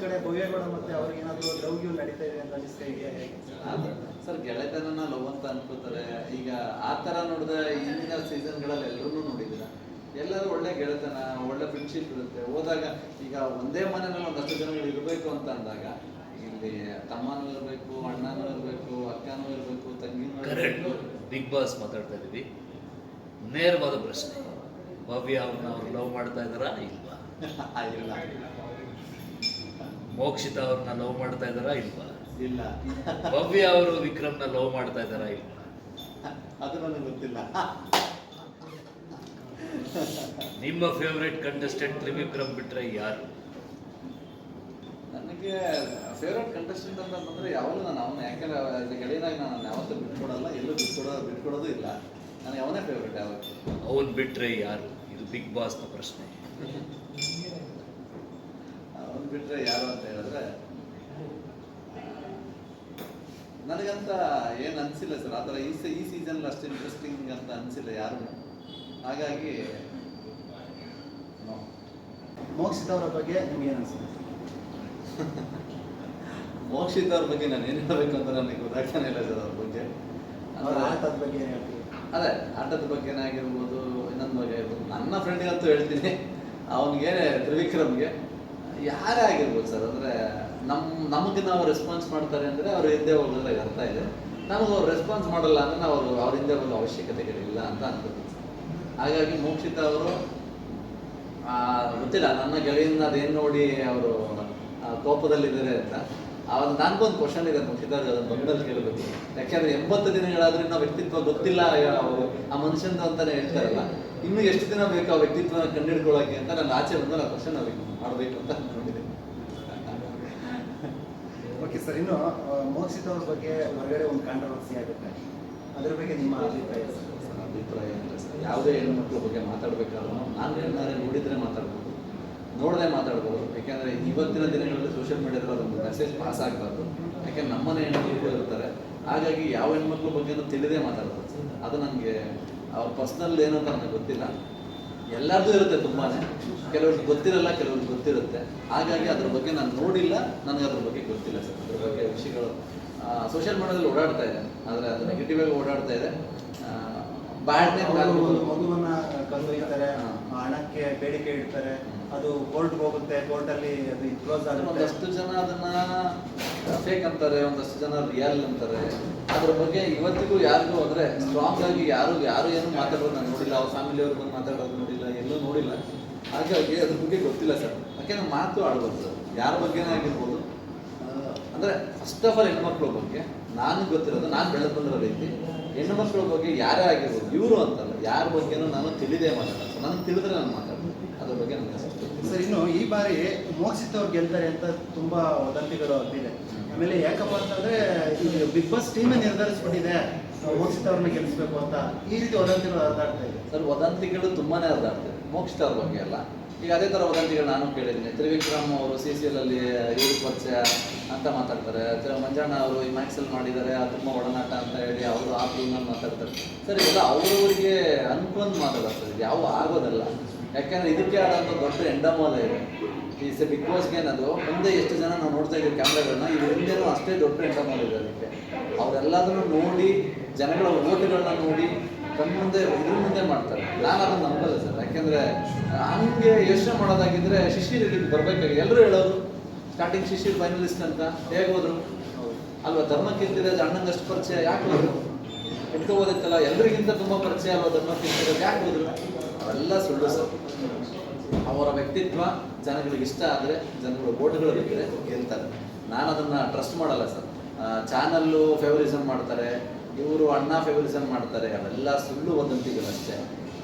ಕಡೆ ಭವ್ಯಗೌಡ ಮತ್ತೆ ಅವ್ರಿಗೆ ಏನಾದ್ರು ಲವ್ ಗಿವ್ ನಡೀತಾ ಇದೆ ಅಂತ ಅನಿಸ್ತಾ ಇದೆಯಾ ಸರ್ ಗೆಳೆತನನ ಲವ್ ಅಂತ ಅನ್ಕೋತಾರೆ. ಈಗ ಆ ತರ ನೋಡಿದ ಹಿಂದಿನ ಸೀಸನ್ಗಳಲ್ಲಿ ಎಲ್ಲರೂ ನೋಡಿದಿರ ಎಲ್ಲರೂ ಒಳ್ಳೆ ಗೆಳೆತನ ಒಳ್ಳೆ ಫ್ರೆಂಡ್ಶಿಪ್ ಇರುತ್ತೆ. ಹೋದಾಗ ಈಗ ಒಂದೇ ಮನೆಯಲ್ಲಿ ಒಂದಷ್ಟು ಜನಗಳು ಇರಬೇಕು ಅಂತ ಅಂದಾಗ ಇಲ್ಲಿ ತಮ್ಮನೂ ಇರಬೇಕು ಅಣ್ಣನೂ ಇರಬೇಕು ಅಕ್ಕನೂ ಇರಬೇಕು ತಂಗಿನೂ ಕರೆಕ್ಟ್ ಇರಬೇಕು ಬಿಗ್ ಬಾಸ್ ಮಾತಾಡ್ತಾ ಇದ್ದೀವಿ. ನೇರವಾದ ಪ್ರಶ್ನೆ. ಭವ್ಯ ಅವ್ರನ್ನ ಅವ್ರು ಲವ್ ಮಾಡ್ತಾ ಇದ್ದಾರಾ ಇಲ್ವಾ? ಇಲ್ಲ ಮೋಕ್ಷಿತ ಅವ್ರನ್ನ ಲವ್ ಮಾಡ್ತಾ ಇದ್ದಾರಾ ಇಲ್ವಾ? ಇಲ್ಲ. ಭವ್ಯ ಅವರು ವಿಕ್ರಮ್ನ ಲವ್ ಮಾಡ್ತಾ ಇದ್ದಾರಾ ಇಲ್ವಾ? ಅದು ನನಗೆ ಗೊತ್ತಿಲ್ಲ. ನಿಮ್ಮ ಫೇವ್ರೇಟ್ ಕಂಟೆಸ್ಟೆಂಟ್ ತ್ರಿವಿಕ್ರಮ್ ಬಿಟ್ರೆ ಯಾರು? ನನಗೆ ಫೇವ್ರೇಟ್ ಕಂಟೆಸ್ಟೆಂಟ್ ಅಂತ ಬಂದರೆ ಯಾವಾಗಲೂ ನಾನು ಅವನು ಯಾಕಂದ್ರೆ ಅದು ಗೆಳೆಯನಾಗಿ ನಾನು ಯಾವತ್ತೂ ಬಿಟ್ಕೊಡಲ್ಲ ಎಲ್ಲೂ ಬಿಟ್ಕೊಡೋ ಬಿಟ್ಕೊಡೋದು ಇಲ್ಲ. ನಾನು ಅವನೇ ಫೇವ್ರೇಟ್ ಯಾವತ್ತು. ಅವನು ಬಿಟ್ರೆ ಯಾರು? ಇದು ಬಿಗ್ ಬಾಸ್ನ ಪ್ರಶ್ನೆ. ಬಿಟ್ಟರೆ ಯಾರು ಅಂತ ಹೇಳಿದ್ರೆ ನನಗಂತ ಏನು ಅನಿಸಿಲ್ಲ ಸರ್. ಆ ಥರ ಈ ಸ- ಈ ಸೀಸನ್ ಅಷ್ಟು ಇಂಟ್ರೆಸ್ಟಿಂಗ್ ಅಂತ ಅನಿಸಿಲ್ಲ ಯಾರು. ಹಾಗಾಗಿ. ಮೋಕ್ಷಿತ್ ಅವರ ಬಗ್ಗೆ ನಿಮ್ಗೆ ಏನು ಅನಿಸುತ್ತೆ? ಮೋಕ್ಷಿತ್ ಅವ್ರ ಬಗ್ಗೆ ನಾನು ಏನು ಹೇಳಬೇಕು ಅಂತ ನನಗೆ ಗೊತ್ತಾಗ್ತಾನೆ ಇಲ್ಲ ಸರ್ ಅವ್ರ ಬಗ್ಗೆ. ಆಟದ ಬಗ್ಗೆ ಏನು ಅದೇ ಆಟದ ಬಗ್ಗೆನೇ ಆಗಿರ್ಬೋದು ಇನ್ನೊಂದು ಬಗ್ಗೆ ಆಗಿರ್ಬೋದು ನನ್ನ ಫ್ರೆಂಡಿಗಂತೂ ಹೇಳ್ತೀನಿ. ಅವನಿಗೆ ತ್ರಿವಿಕ್ರಮ್ಗೆ. ಯಾರೇ ಆಗಿರ್ಬೋದು ಸರ್? ಅಂದರೆ ನಮ್ಮ ನಮಗೆ ನಾವು ರೆಸ್ಪಾನ್ಸ್ ಮಾಡ್ತಾರೆ ಅಂದರೆ ಅವ್ರ ಹಿಂದೆ ಹೋಗೋದ್ರೆ ಅರ್ಥ ಇದೆ. ನಮಗೆ ಅವ್ರು ರೆಸ್ಪಾನ್ಸ್ ಮಾಡಲ್ಲ ಅಂದರೆ ಅವ್ರು ಅವ್ರ ಹಿಂದೆ ಹೋಗೋ ಅವಶ್ಯಕತೆಗಳಿಲ್ಲ ಅಂತ ಅನ್ಕೋತೀನಿ ಹಾಗಾಗಿ ಮೋಕ್ಷಿತ ಅವರು ಗೊತ್ತಿಲ್ಲ, ನನ್ನ ಗೆಳೆಯನ್ನ ಅದೇನು ನೋಡಿ ಅವರು ಕೋಪದಲ್ಲಿದ್ದಾರೆ ಅಂತ. ಅವಾಗ ಒಂದು ಕ್ವಶನ್ ಇದೆ ಮುಖ್ಯದಾರ ಬಂದಲ್ಲಿ ಕೇಳಬೇಕು. ಯಾಕೆಂದ್ರೆ ಎಂಬತ್ತು ದಿನಗಳಾದ್ರೂ ನಾವು ವ್ಯಕ್ತಿತ್ವ ಗೊತ್ತಿಲ್ಲ ಅವರು ಆ ಮನುಷ್ಯಂದು ಅಂತಾನೆ ಹೇಳ್ತಾರಲ್ಲ. ಇನ್ನು ಎಷ್ಟು ದಿನ ಬೇಕು ಆ ವ್ಯಕ್ತಿತ್ವನ ಕಂಡಿಡ್ಕೊಳ್ಳೋಕೆ ಅಂತ ನಾನು ಆಚೆ ಬಂದ್ರೆ ಆ ಕ್ವಶನ್ ಅವ್ರಿಗೆ ಮಾಡಬೇಕು ಅಂತ ಅಂದ್ಕೊಂಡಿದ್ದೀನಿ ಓಕೆ ಸರ್ ಇನ್ನು ಮೋಕ್ಷಿತ ಅವ್ರ ಬಗ್ಗೆ ಹೊರಗಡೆ ಒಂದು ಕಾಂಟ್ರವರ್ಸಿ ಆಗುತ್ತೆ. ಅದ್ರ ಬಗ್ಗೆ ನಿಮ್ಮ ಅಭಿಪ್ರಾಯ? ಅಭಿಪ್ರಾಯ ಅಂದ್ರೆ ಸರ್ ಯಾವುದೇ ಹೆಣ್ಮಕ್ಳ ಬಗ್ಗೆ ಮಾತಾಡಬೇಕಾದ್ರೂ ನಾನು ಏನಾದ್ರೆ ನೋಡಿದ್ರೆ ಮಾತಾಡ್ಬೋದು. ನೋಡದೆ ಮಾತಾಡ್ಬೋದು. ಯಾಕೆಂದ್ರೆ ಇವತ್ತಿನ ದಿನಗಳಲ್ಲಿ ಸೋಷಿಯಲ್ ಮೀಡಿಯಾದಲ್ಲಿ ಅದೊಂದು ಮೆಸೇಜ್ ಪಾಸ್ ಆಗಬಾರ್ದು. ಯಾಕೆಂದ್ರೆ ನಮ್ಮನೆ ಹೆಣ್ಮಕ್ಳು ಇರ್ತಾರೆ. ಹಾಗಾಗಿ ಯಾವ ಹೆಣ್ಮಕ್ಳ ಬಗ್ಗೆನೂ ತಿಳಿದೇ ಮಾತಾಡ್ಬೋದು. ಅದು ನನಗೆ ಅವ್ರ ಪರ್ಸ್ನಲ್ ಏನು ಅಂತ ನನಗೆ ಗೊತ್ತಿಲ್ಲ. ಎಲ್ಲರದ್ದು ಇರುತ್ತೆ ತುಂಬಾ ಕೆಲವ್ರಿಗೆ ಗೊತ್ತಿರಲ್ಲ ಕೆಲವ್ರಿಗೆ ಗೊತ್ತಿರುತ್ತೆ. ಹಾಗಾಗಿ ಅದ್ರ ಬಗ್ಗೆ ನಾನು ನೋಡಿಲ್ಲ ನನಗೆ ಅದ್ರ ಬಗ್ಗೆ ಗೊತ್ತಿಲ್ಲ ಸರ್. ಅದ್ರ ಬಗ್ಗೆ ವಿಷಯಗಳು ಸೋಷಿಯಲ್ ಮೀಡಿಯಾದಲ್ಲಿ ಓಡಾಡ್ತಾ ಇದೆ. ಆದರೆ ಅದು ನೆಗೆಟಿವ್ ಆಗಿ ಓಡಾಡ್ತಾ ಇದೆ. ಬ್ಯಾಡ್ ಮಗುವನ್ನು ಕರೆದೊಯ್ತಾರೆ ಹಣಕ್ಕೆ ಬೇಡಿಕೆ ಇಡ್ತಾರೆ. ಅದು ಕೋರ್ಟ್ ಹೋಗುತ್ತೆ ಕೋರ್ಟ್ ಅಲ್ಲಿ ಅದು ಕ್ಲೋಸ್ ಆಗುತ್ತೆ. ಒಂದಷ್ಟು ಜನ ಅದನ್ನ ಫೇಕ್ ಅಂತಾರೆ, ಒಂದಷ್ಟು ಜನ ರಿಯಲ್ ಅಂತಾರೆ. ಅದ್ರ ಬಗ್ಗೆ ಇವತ್ತಿಗೂ ಯಾರಿಗೂ ಅಂದ್ರೆ ಸ್ಟ್ರಾಂಗ್ ಆಗಿ ಯಾರು ಯಾರು ಏನು ಮಾತಾಡೋದು ನಾನು ನೋಡಿಲ್ಲ. ಅವ್ರ ಫ್ಯಾಮಿಲಿ ಅವ್ರು ಬಂದು ಮಾತಾಡೋದು ನೋಡಿಲ್ಲ, ಎಲ್ಲೂ ನೋಡಿಲ್ಲ. ಹಾಗಾಗಿ ಅದ್ರ ಬಗ್ಗೆ ಗೊತ್ತಿಲ್ಲ ಸರ್. ಯಾಕೆಂದ್ರೆ ಮಾತು ಆಡ್ಬೋದು ಸರ್. ಯಾರ ಬಗ್ಗೆನೇ ಆಗಿರ್ಬೋದು. ಅಂದ್ರೆ ಫಸ್ಟ್ ಆಫ್ ಆಲ್ ಹೆಣ್ಮಕ್ಳ ಬಗ್ಗೆ ನಾನು ಗೊತ್ತಿರೋದು, ನಾನು ಬೆಳೆದು ಬಂದಿರೋ ರೀತಿ ಹೆಣ್ಣುಮಕ್ಳ ಬಗ್ಗೆ ಯಾರೇ ಆಗಿರ್ಬೋದು, ಇವರು ಅಂತಲ್ಲ, ಯಾರ ಬಗ್ಗೆನೂ ನಾನು ತಿಳಿದೇ ಮಾತಾಡೋದು ನಾನು ತಿಳಿದ್ರೆ ನಾನು ಮಾತಾಡ್ತೀನಿ. ಅದ್ರ ಬಗ್ಗೆ ನನಗೆ ಸರ್, ಇನ್ನು ಈ ಬಾರಿ ಮೋಕ್ಷಿತ್ ಅವ್ರು ಗೆಲ್ತಾರೆ ಅಂತ ತುಂಬಾ ವದಂತಿಗಳು ಆಮೇಲೆ ಯಾಕಪ್ಪ ಅಂತಂದ್ರೆ ಈ ಬಿಗ್ ಬಾಸ್ ಟೀಮೇ ನಿರ್ಧರಿಸ್ಬಿಟ್ಟಿದೆ? ಮೋಕ್ಷಿತವ್ರನ್ನ ಗೆಲ್ಲಿಸ್ಬೇಕು ಅಂತ ಈ ರೀತಿ ವದಂತಿಗಳು ಹರಿದಾಡ್ತಾ ಇದೆ. ಸರ್, ವದಂತಿಗಳು ತುಂಬಾನೇ ಮೋಕ್ಷಿತ ಅವ್ರ ಬಗ್ಗೆ ಅಲ್ಲ ಈಗ ಅದೇ ಥರ ವದಂತಿಗಳು ನಾನು ಕೇಳಿದ್ದೀನಿ. ತ್ರಿವಿಕ್ರಮ್ ಅವರು ಸಿ ಸಿ ಎಲ್ ಅಲ್ಲಿ ಇವ್ರ ಪರಿಚಯ ಅಂತ ಮಾತಾಡ್ತಾರೆ. ತ್ರ- ಮಂಜಣ್ಣ ಅವರು ಈ ಮ್ಯಾಕ್ಸಲ್ ಮಾಡಿದ್ದಾರೆ. ಅದು ತುಂಬ ಒಡನಾಟ ಅಂತ ಹೇಳಿ ಅವರು ಆ ಫಿಲ್ಮಲ್ಲಿ ಮಾತಾಡ್ತಾರೆ. ಸರ್ ಇಲ್ಲ ಅವ್ರವ್ರಿಗೆ ಅನ್ಕೊಂಡು ಮಾತಾಡೋದು ಸರ್. ಯಾವ ಆಗೋದಲ್ಲ. ಯಾಕಂದ್ರೆ ಇದಕ್ಕೆ ಆದಂಥ ದೊಡ್ಡ ಎಂಡಮೋಲ ಇದೆ. ಈ ಎ ಬಿಗ್ ಬಾಸ್ಗೆ ಅನ್ನೋದು ಮುಂದೆ ಎಷ್ಟು ಜನ ನಾವು ನೋಡ್ತಾ ಇದ್ದೀವಿ ಕ್ಯಾಮ್ರಾಗಳನ್ನ, ಇದು ಹಿಂದೆನೂ ಅಷ್ಟೇ ದೊಡ್ಡ ಎಂಟ ಇದೆ ಅದಕ್ಕೆ. ಅವರೆಲ್ಲದನ್ನು ನೋಡಿ, ಜನಗಳ ಓಟುಗಳನ್ನ ನೋಡಿ ಕಣ್ಮುಂದೆ ಇದ್ರ ಮುಂದೆ ಮಾಡ್ತಾರೆ. ನಾನು ಅದನ್ನು ನಂಬಲ್ಲ ಸರ್. ಯಾಕೆಂದ್ರೆ, ಹಂಗೆ ಯೋಚನೆ ಮಾಡೋದಾಗಿದ್ರೆ ಶಿಶಿರ್ ಇಲ್ಲಿಗೆ ಬರ್ಬೇಕಾಗಿ. ಎಲ್ಲರೂ ಹೇಳೋರು ಸ್ಟಾರ್ಟಿಂಗ್ ಶಿಶಿರ್ ಫೈನಲಿಸ್ಟ್ ಅಂತ. ಹೇಗೆ ಹೋದ್ರು? ಅಲ್ವಾ ಧರ್ಮಕೀರ್ತಿರಾಜ್ ಅಣ್ಣಂಗಷ್ಟು ಪರಿಚಯ, ಯಾಕೆ ಹೋದ್ರು? ಇಟ್ಕೋಬೋದಿತ್ತಲ್ಲ ಎಲ್ರಿಗಿಂತ ತುಂಬಾ ಪರಿಚಯ ಅಲ್ವಾ ಧರ್ಮಕ್ಕಿಂತಿರೋದು ಯಾಕೆ ಹೋದ್ರು? ಅವೆಲ್ಲ ಸುಳ್ಳು ಸರ್. ಅವರ ವ್ಯಕ್ತಿತ್ವ ಜನಗಳಿಗೆ ಇಷ್ಟ ಆದರೆ ಜನಗಳು ಓಟ್ಗಳು ಬೇಕಿದೆ ಗೆಲ್ತಾರೆ. ನಾನು ಅದನ್ನು ಟ್ರಸ್ಟ್ ಮಾಡಲ್ಲ ಸರ್. ಚಾನಲ್ಲು ಫೇವರಿಸಮ್ ಮಾಡ್ತಾರೆ, ಇವರು ಅಣ್ಣ ಫೇವರಿಸಮ್ ಮಾಡ್ತಾರೆ, ಅವೆಲ್ಲ ಸುಳ್ಳು ಒಂದಂತಿಗಳು ಅಷ್ಟೇ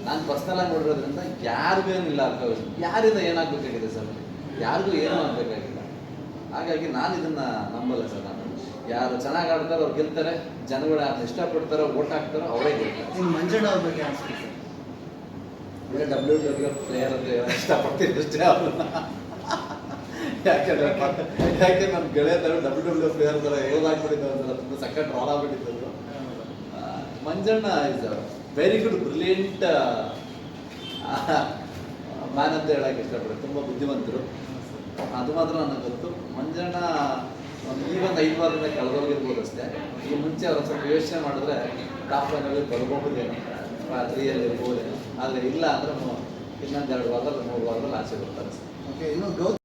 ನಾನು ಪರ್ಸ್ನಲ್ ಆಗಿ ನೋಡಿರೋದ್ರಿಂದ ಯಾರಿಗೂ ಏನಿಲ್ಲ ಫೇವರಿಸಮ್ ಯಾರಿಂದ ಏನಾಗಬೇಕಾಗಿದೆ ಸರ್? ಯಾರಿಗೂ ಏನೂ ಆಗಬೇಕಾಗಿಲ್ಲ. ಹಾಗಾಗಿ ನಾನು ಇದನ್ನು ನಂಬಲ್ಲ ಸರ್ ನಾನು. ಯಾರು ಚೆನ್ನಾಗಿ ಆಡ್ತಾರೋ ಅವ್ರು ಗೆಲ್ತಾರೆ, ಜನಗಳು ಅದನ್ನ ಇಷ್ಟಪಡ್ತಾರೋ, ಓಟ್ ಹಾಕ್ತಾರೋ, ಅವರೇ ಗೆಲ್ತಾರೆ. ಮಂಜಣ್ಣ ಅವ್ರ ಬಗ್ಗೆ ಅನ್ಸುತ್ತೆ ಈಗ ಡಬ್ಲ್ಯೂ ಡಬ್ಲ್ಯೂ ಪ್ಲೇಯರ್ ಅಂತ ಇಷ್ಟಪಡ್ತೀನಿ ಅಷ್ಟೇ ಅವ್ರನ್ನ ಯಾಕೆಂದ್ರೆ ಯಾಕೆ ನನ್ನ ಗೆಳೆಯ ಥರ ಡಬ್ಲ್ಯೂ ಡಬ್ಲ್ಯೂ ಪ್ಲೇಯರ್ ಥರ ಹೇಳಾಗ್ಬಿಟ್ಟಿದ್ದು ಒಂಥರ ತುಂಬ second ಆಗ್ಬಿಟ್ಟಿದ್ದು Manjanna is very good brilliant man ಅಂತ ಹೇಳಕ್ಕೆ ಇಷ್ಟಪಡ್ತೀನಿ. ತುಂಬ ಬುದ್ಧಿವಂತರು. ಅದು ಮಾತ್ರ ನನಗೆ ಗೊತ್ತು. ಮಂಜಣ್ಣ ಒಂದು ಈಗೊಂದು ಐದು ವಾರದಿಂದ ಕಳೆದೋಗಿರ್ಬೋದು ಅಷ್ಟೇ. ಈ ಮುಂಚೆ ಅವ್ರ ಸ್ವಲ್ಪ ಯೋಚನೆ ಮಾಡಿದ್ರೆ ಟಾಪ್ ಫೈನಲ್ಲಿ ಬರಬಹುದೇನೋ ರಾತ್ರಿಯಲ್ಲಿ ಇರ್ಬೋದೇನೋ ಆದರೆ ಇಲ್ಲ ಅಂದ್ರೆ ಇನ್ನೊಂದು ಎರಡು ವಾರದಲ್ಲಿ ಮೂರು ವಾರದಲ್ಲಿ ಆಚೆ ಬರ್ತಾರೆ. ಓಕೆ ಇನ್ನು